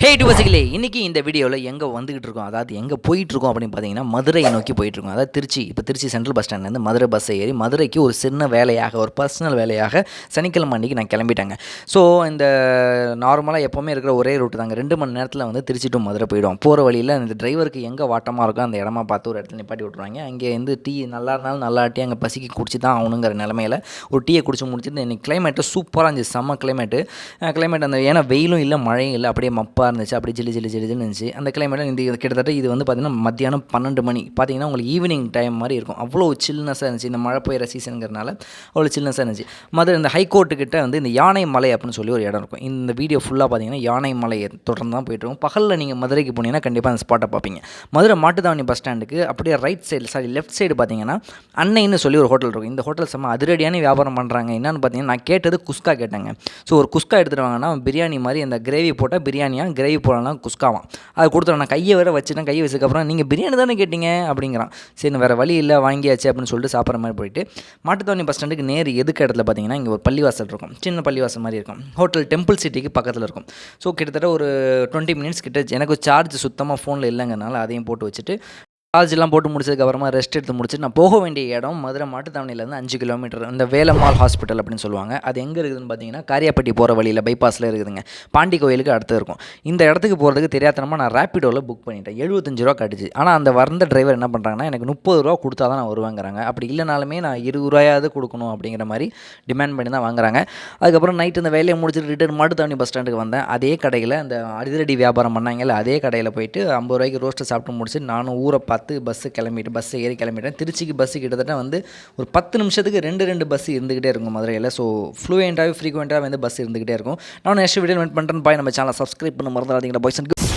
ஹே to பசிக்கலே இன்றைக்கி இந்த வீடியோவில் எங்கே வந்துகிட்டு இருக்கோம்? அதாவது எங்கே போயிட்டுருக்கோம் அப்படின்னு பார்த்தீங்கன்னா மதுரையை நோக்கி போயிட்டுருக்கோம். அதாவது திருச்சி இப்போ திருச்சி சென்ட்ரல் பஸ் ஸ்டாண்ட்லேருந்து மதுரை பஸ்ஸை ஏறி மதுரைக்கு ஒரு சின்ன வேலையாக ஒரு பர்சனல் வேலையாக சனிக்கிழமை அன்றைக்கி நான் கிளம்பிட்டேங்க. ஸோ இந்த நார்மலாக எப்போவுமே இருக்கிற ஒரே ரூட்டு தாங்க. ரெண்டு மணி நேரத்தில் வந்து திருச்சி டு மதுரை போயிடும் போகிற வழியில் இந்த டிரைவருக்கு எங்கே வாட்டமாக இருக்கோ அந்த இடமா பார்த்து ஒரு இடத்துல நிப்பாட்டி விட்ருவாங்க அங்கே வந்து டீ நல்லா இருந்தாலும் நல்லா டீ அங்கே பசிக்கு குடிச்சு தான் ஆகணுங்கிற நிலமையில ஒரு டீயை குடிச்சு முடிச்சுட்டு இன்னைக்கு கிளைமேட்டு சூப்பராக இருந்துச்சு. செம்ம கிளைமேட்டு கிளைமேட் அந்த ஏன்னா வெயிலும் இல்லை மழையும் இல்லை அப்படியே மப்பா சூப்பராக இருந்துச்சு. அப்படி ஜில்லி ஜில்லி ஜில்லு இருந்துச்சு. அந்த கிளைமேட்டில் இந்த கிட்டத்தட்ட இது வந்து பார்த்திங்கன்னா மத்தியானம் பன்னெண்டு மணி. பார்த்திங்கன்னா உங்களுக்கு ஈவினிங் டைம் மாதிரி இருக்கும். அவ்வளோ சில்னஸாக இருந்துச்சு. இந்த மழை பெய்கிற சீசனுங்கிறனால அவ்வளோ சில்னஸாக இருந்துச்சு. மதுரை இந்த ஹைகோர்ட்டுக்கிட்ட வந்து இந்த யானை மலை அப்படின்னு சொல்லி ஒரு இடம் இருக்கும். இந்த வீடியோ ஃபுல்லாக பார்த்தீங்கன்னா யானை மலையை தொடர்ந்து தான் போயிட்டு இருக்கும். பகலில் நீங்கள் மதுரைக்கு போனீங்கன்னா கண்டிப்பாக அந்த ஸ்பாட்டை பார்ப்பீங்க மதுரை மாட்டுத்தாவணி பஸ் ஸ்டாண்டுக்கு அப்படியே right side sorry left side பார்த்தீங்கன்னா அன்னைன்னு சொல்லி ஒரு ஹோட்டல் இருக்கும். இந்த ஹோட்டல் செம்ம அதிரடியான வியாபாரம் பண்ணுறாங்க என்னென்னு பார்த்தீங்கன்னா நான் கேட்டது குஸ்கா கேட்டேங்க. ஸோ ஒரு குஸ்கா எடுத்துகிட்டு வாங்கன்னா பிரியாணி மாதிரி அந்த கிரேவி போட்டால் பிரியாணியாக கிரேவி போடலாம் குஸ்காவாம். அதை கொடுத்துருவேன் நான் கையை வேறு வச்சுட்டேன். கையை வச்சதுக்கப்புறம் நீங்கள் பிரியாணி தானே கேட்டீங்க? அப்படிங்கிறான். சரி வேறு வழி இல்லை வாங்கியாச்சு அப்படின்னு சொல்லிட்டு சாப்பிட்ற மாதிரி போயிட்டு மாட்டுத்தவணி பஸ் ஸ்டாண்டுக்கு நேர் எதுக்கு இடத்துல பார்த்தீங்கன்னா இங்கே ஒரு பள்ளிவாசல் இருக்கும். சின்ன பள்ளிவாசல் மாதிரி இருக்கும். ஹோட்டல் டெம்பிள் சிட்டிக்கு பக்கத்தில் இருக்கும். ஸோ கிட்டத்தட்ட ஒரு டுவெண்ட்டி மினிட்ஸ் கிட்ட எனக்கு சார்ஜ் சுத்தமாக ஃபோனில் இல்லைங்கனால அதையும் போட்டு வச்சுட்டு சார்ஜ்லாம் போட்டு முடிச்சதுக்கப்புறமா ரெஸ்ட் எடுத்து முடிச்சுட்டு நான் போக வேண்டிய இடம் மதுரை மாட்டுத்தாவணியிலேருந்து அஞ்சு கிலோமீட்டர் இந்த வேலம்மாள் ஹாஸ்பிட்டல் அப்படின்னு சொல்லுவாங்க. அது எங்கே இருக்குதுன்னு பார்த்தீங்கன்னா காரியாப்பட்டி போகிற வழியில் பைபாஸில் இருக்குதுங்க. பாண்டி கோயிலுக்கு அடுத்து இருக்கும். இந்த இடத்துக்கு போகிறதுக்கு தெரியாதனமாக நான் ரேப்பிடோவில் புக் பண்ணிட்டேன். எழுபத்தஞ்சு ரூபா கட்டுச்சு. ஆனால் அந்த வந்த டிரைவர் என்ன பண்ணுறாங்கன்னா எனக்கு முப்பது ரூபா கொடுத்தா தான் நான் வருவாங்கிறாங்க. அப்படி இல்லைனாலுமே நான் இருபது ரூபாயாவது கொடுக்கணும் அப்படிங்கிற மாதிரி டிமாண்ட் பண்ணி தான் வாங்குறாங்க. அதுக்கப்புறம் நைட்டு இந்த வேலையை முடிச்சுட்டு ரிட்டர்ன் மாட்டுத்தாவணி பஸ் ஸ்டாண்டுக்கு வந்தேன். அதே கடையில் அந்த அதிரடி வியாபாரம் பண்ணாங்கல்ல அதே கடையில் போயிட்டு ஐம்பது ரூபாய்க்கு ரோஸ்ட்டு சாப்பிட்டு முடிச்சு நானும் ஊரை பார்த்து பஸ்ஸு கிளம்பிட்டு பஸ்ஸை ஏறி கிளம்பிட்டேன். திருச்சிக்கு பஸ்ஸு கிட்டத்தட்ட வந்து ஒரு பத்து நிமிஷத்துக்கு ரெண்டு ரெண்டு பஸ் இருந்துகிட்டே இருக்கும் மதுரையில். ஸோ ஃப்ளூயண்ட்டாகவே ஃப்ரீக்வெண்ட்டாக வந்து பஸ் இருந்துகிட்டே இருக்கும். நான் நெக்ஸ்ட் வீடியோ மென்ட் பண்ணுறேன் பாய் நம்ம சேனல் சப்ஸ்கிரைப் பண்ண மறந்துடாதீங்க பாய்ஸ்